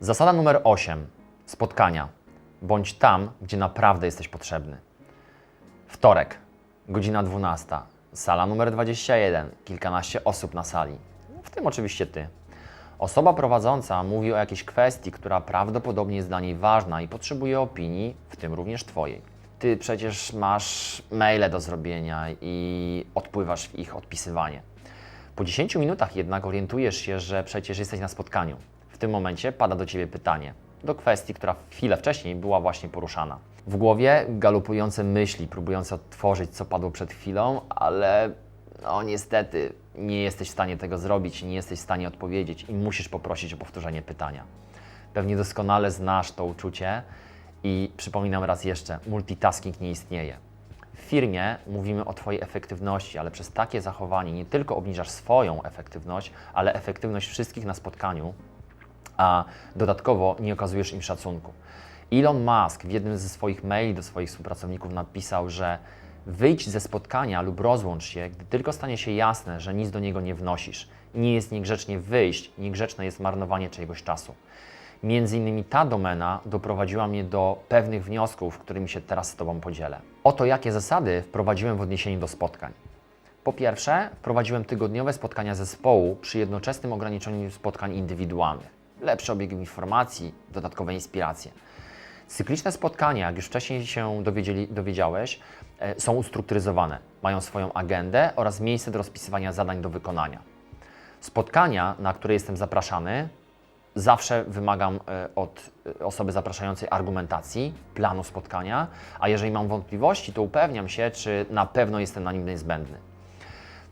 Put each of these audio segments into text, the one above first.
Zasada numer 8. Spotkania. Bądź tam, gdzie naprawdę jesteś potrzebny. Wtorek, godzina 12. Sala numer 21. Kilkanaście osób na sali. W tym oczywiście ty. Osoba prowadząca mówi o jakiejś kwestii, która prawdopodobnie jest dla niej ważna i potrzebuje opinii, w tym również Twojej. Ty przecież masz maile do zrobienia i odpływasz w ich odpisywanie. Po 10 minutach jednak orientujesz się, że przecież jesteś na spotkaniu. W tym momencie pada do Ciebie pytanie do kwestii, która chwilę wcześniej była właśnie poruszana. W głowie galopujące myśli, próbujące odtworzyć, co padło przed chwilą, ale no niestety nie jesteś w stanie tego zrobić, nie jesteś w stanie odpowiedzieć i musisz poprosić o powtórzenie pytania. Pewnie doskonale znasz to uczucie i przypominam raz jeszcze, multitasking nie istnieje. W firmie mówimy o Twojej efektywności, ale przez takie zachowanie nie tylko obniżasz swoją efektywność, ale efektywność wszystkich na spotkaniu, a dodatkowo nie okazujesz im szacunku. Elon Musk w jednym ze swoich maili do swoich współpracowników napisał, że wyjdź ze spotkania lub rozłącz się, gdy tylko stanie się jasne, że nic do niego nie wnosisz. Nie jest niegrzecznie wyjść, niegrzeczne jest marnowanie czyjegoś czasu. Między innymi ta domena doprowadziła mnie do pewnych wniosków, którymi się teraz z Tobą podzielę. Oto jakie zasady wprowadziłem w odniesieniu do spotkań. Po pierwsze, wprowadziłem tygodniowe spotkania zespołu przy jednoczesnym ograniczeniu spotkań indywidualnych. Lepszy obieg informacji, dodatkowe inspiracje. Cykliczne spotkania, jak już wcześniej się dowiedziałeś, e, są ustrukturyzowane, mają swoją agendę oraz miejsce do rozpisywania zadań do wykonania. Spotkania, na które jestem zapraszany, zawsze wymagam e, od e, osoby zapraszającej argumentacji, planu spotkania, a jeżeli mam wątpliwości, to upewniam się, czy na pewno jestem na nim niezbędny.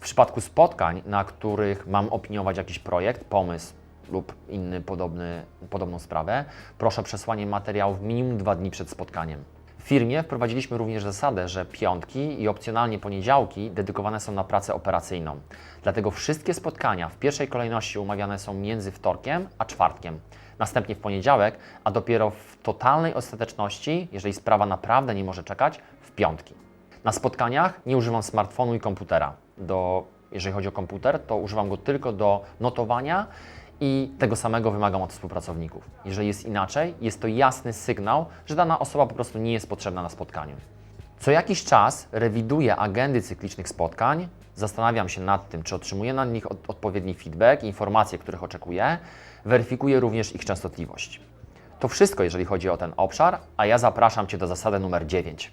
W przypadku spotkań, na których mam opiniować jakiś projekt, pomysł lub inny podobny, podobną sprawę, proszę o przesłanie materiałów minimum dwa dni przed spotkaniem. W firmie wprowadziliśmy również zasadę, że piątki i opcjonalnie poniedziałki dedykowane są na pracę operacyjną. Dlatego wszystkie spotkania w pierwszej kolejności umawiane są między wtorkiem a czwartkiem, następnie w poniedziałek, a dopiero w totalnej ostateczności, jeżeli sprawa naprawdę nie może czekać, w piątki. Na spotkaniach nie używam smartfonu i komputera. Do, jeżeli chodzi o komputer, to używam go tylko do notowania i tego samego wymagam od współpracowników. Jeżeli jest inaczej, jest to jasny sygnał, że dana osoba po prostu nie jest potrzebna na spotkaniu. Co jakiś czas rewiduję agendy cyklicznych spotkań, zastanawiam się nad tym, czy otrzymuję na nich od, odpowiedni feedback, informacje, których oczekuję, weryfikuję również ich częstotliwość. To wszystko, jeżeli chodzi o ten obszar, a ja zapraszam Cię do zasady numer 9.